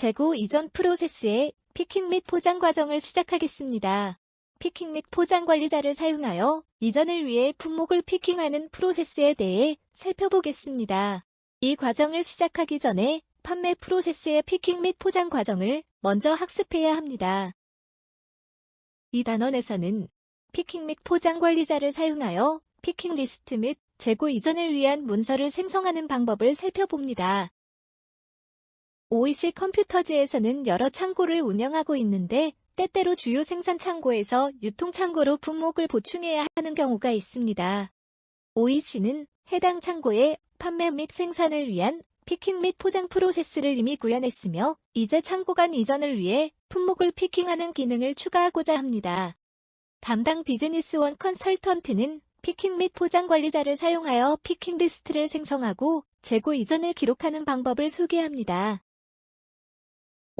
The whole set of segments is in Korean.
재고 이전 프로세스의 피킹 및 포장 과정을 시작하겠습니다. 피킹 및 포장 관리자를 사용하여 이전을 위해 품목을 피킹하는 프로세스에 대해 살펴보겠습니다. 이 과정을 시작하기 전에 판매 프로세스의 피킹 및 포장 과정을 먼저 학습해야 합니다. 이 단원에서는 피킹 및 포장 관리자를 사용하여 피킹 리스트 및 재고 이전을 위한 문서를 생성하는 방법을 살펴봅니다. OEC 컴퓨터즈에서는 여러 창고를 운영하고 있는데 때때로 주요 생산 창고에서 유통 창고로 품목을 보충해야 하는 경우가 있습니다. OEC는 해당 창고에 판매 및 생산을 위한 피킹 및 포장 프로세스를 이미 구현했으며 이제 창고 간 이전을 위해 품목을 피킹하는 기능을 추가하고자 합니다. 담당 비즈니스원 컨설턴트는 피킹 및 포장 관리자를 사용하여 피킹 리스트를 생성하고 재고 이전을 기록하는 방법을 소개합니다.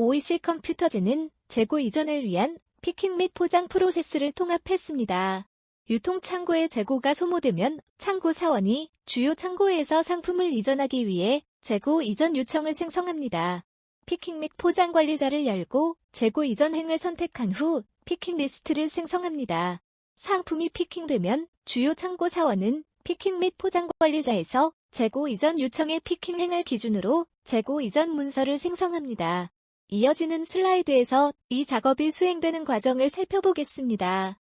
OEC 컴퓨터즈는 재고 이전을 위한 피킹 및 포장 프로세스를 통합했습니다. 유통 창고의 재고가 소모되면 창고 사원이 주요 창고에서 상품을 이전하기 위해 재고 이전 요청을 생성합니다. 피킹 및 포장 관리자를 열고 재고 이전 행을 선택한 후 피킹 리스트를 생성합니다. 상품이 피킹되면 주요 창고 사원은 피킹 및 포장 관리자에서 재고 이전 요청의 피킹 행을 기준으로 재고 이전 문서를 생성합니다. 이어지는 슬라이드에서 이 작업이 수행되는 과정을 살펴보겠습니다.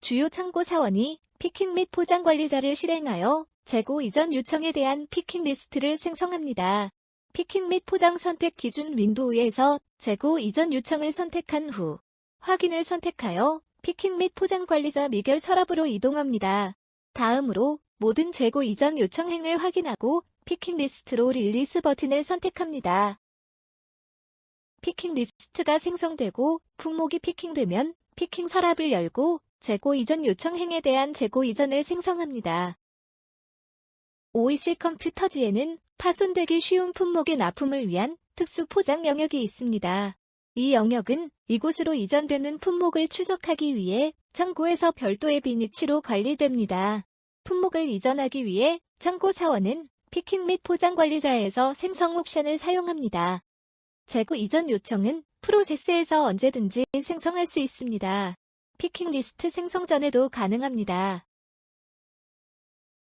주요 창고 사원이 피킹 및 포장 관리자를 실행하여 재고 이전 요청에 대한 피킹 리스트를 생성합니다. 피킹 및 포장 선택 기준 윈도우에서 재고 이전 요청을 선택한 후 확인을 선택하여 피킹 및 포장 관리자 미결 서랍으로 이동합니다. 다음으로 모든 재고 이전 요청 행을 확인하고 피킹 리스트로 릴리스 버튼을 선택합니다. 피킹 리스트가 생성되고 품목이 피킹되면 피킹 서랍을 열고 재고 이전 요청 행에 대한 재고 이전을 생성합니다. OEC 컴퓨터지에는 파손되기 쉬운 품목의 납품을 위한 특수 포장 영역이 있습니다. 이 영역은 이곳으로 이전되는 품목을 추적하기 위해 창고에서 별도의 비니치로 관리됩니다. 품목을 이전하기 위해 창고 사원은 피킹 및 포장 관리자에서 생성 옵션을 사용합니다. 재고 이전 요청은 프로세스에서 언제든지 생성할 수 있습니다. 피킹 리스트 생성 전에도 가능합니다.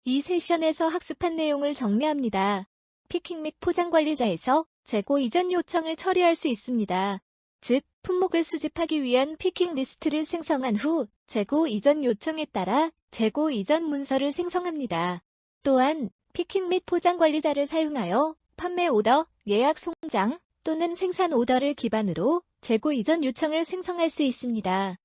이 세션에서 학습한 내용을 정리합니다. 피킹 및 포장 관리자에서 재고 이전 요청을 처리할 수 있습니다. 즉, 품목을 수집하기 위한 피킹 리스트를 생성한 후 재고 이전 요청에 따라 재고 이전 문서를 생성합니다. 또한 피킹 및 포장 관리자를 사용하여 판매 오더, 예약 송장 또는 생산 오더를 기반으로 재고 이전 요청을 생성할 수 있습니다.